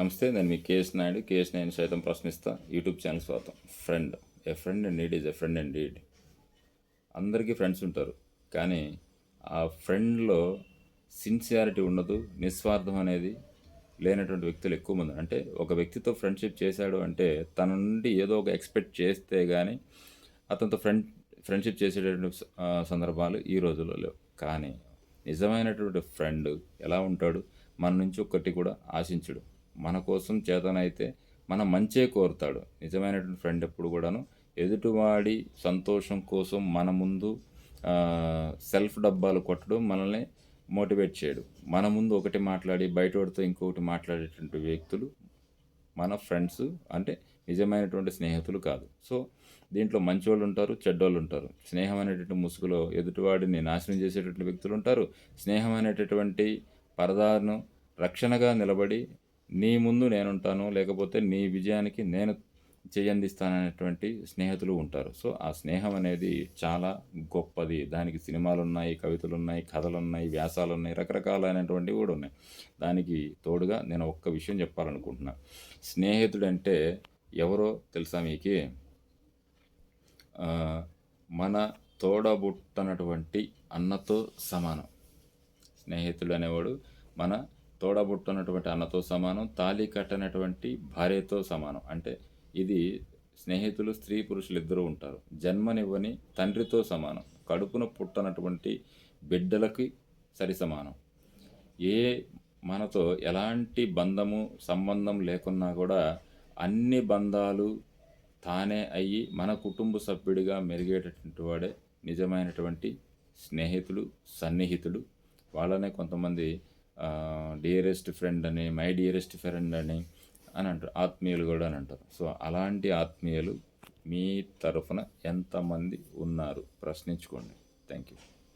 నమస్తే నేను మీ కేఎస్ నాయుడు. కేఎస్ నాయుడు సైతం ప్రశ్నిస్తా. యూట్యూబ్ ఛానల్ స్వాగతం. Friend a friend and need is a friend and need అందరికీ ఫ్రెండ్స్ ఉంటారు. కానీ ఆ ఫ్రెండ్లో సిన్సియారిటీ ఉండదు నిస్వార్థం అనేది లేనటువంటి వ్యక్తులు ఎక్కువ మంది అంటే ఒక వ్యక్తితో ఫ్రెండ్షిప్ చేశాడు అంటే తన నుండి ఏదో ఒక ఎక్స్పెక్ట్ చేస్తే కానీ అతనితో ఫ్రెండ్ ఫ్రెండ్షిప్ చేసేటటువంటి సందర్భాలు ఈ రోజుల్లో లేవు. కానీ నిజమైనటువంటి ఫ్రెండ్ ఎలా ఉంటాడు? మన నుంచి ఒక్కటి కూడా ఆశించడు. మన కోసం చేతనైతే మన మంచే కోరుతాడు. నిజమైనటువంటి ఫ్రెండ్ ఎప్పుడు కూడాను ఎదుటివాడి సంతోషం కోసం మన ముందు సెల్ఫ్ డబ్బాలు కొట్టడం మనల్ని మోటివేట్ చేయడు. మన ముందు ఒకటి మాట్లాడి బయటవాడితో ఇంకొకటి మాట్లాడేటువంటి వ్యక్తులు మన ఫ్రెండ్స్ అంటే నిజమైనటువంటి స్నేహితులు కాదు. సో దీంట్లో మంచివాళ్ళు ఉంటారు చెడ్డోళ్ళు ఉంటారు. స్నేహం అనేటటువంటి ముసుగులో ఎదుటివాడిని నాశనం చేసేటటువంటి వ్యక్తులు ఉంటారు. స్నేహం అనేటటువంటి పరదాను రక్షణగా నిలబడి నీ ముందు నేనుంటాను లేకపోతే నీ విజయానికి నేను చేయందిస్తాననేటువంటి స్నేహితులు ఉంటారు. సో ఆ స్నేహం అనేది చాలా గొప్పది. దానికి సినిమాలు ఉన్నాయి కవితలు ఉన్నాయి కథలు ఉన్నాయి వ్యాసాలు ఉన్నాయి రకరకాలైనటువంటివి కూడా ఉన్నాయి. దానికి తోడుగా నేను ఒక్క విషయం చెప్పాలనుకుంటున్నా. స్నేహితుడు అంటే ఎవరో తెలుసా మీకు? మన తోడబుట్టనటువంటి అన్నతో సమానం. స్నేహితుడు అనేవాడు మన తోడబుట్టనటువంటి అన్నతో సమానం తాళి కట్టనటువంటి భార్యతో సమానం. అంటే ఇది స్నేహితులు స్త్రీ పురుషులు ఇద్దరు ఉంటారు. జన్మనివ్వని తండ్రితో సమానం. కడుపున పుట్టనటువంటి బిడ్డలకి సరి సమానం. ఏ మనతో ఎలాంటి బంధము సంబంధం లేకున్నా కూడా అన్ని బంధాలు తానే అయ్యి మన కుటుంబ సభ్యుడిగా మెరిగేటటువంటి వాడే నిజమైనటువంటి స్నేహితుడు సన్నిహితుడు. వాళ్ళనే కొంతమంది డియరెస్ట్ ఫ్రెండ్ అని మై డియరెస్ట్ ఫ్రెండ్ అని అని అంటారు. ఆత్మీయులు కూడా అని అంటారు. సో అలాంటి ఆత్మీయులు మీ తరఫున ఎంతమంది ఉన్నారు? ప్రశ్నించుకోండి. Thank you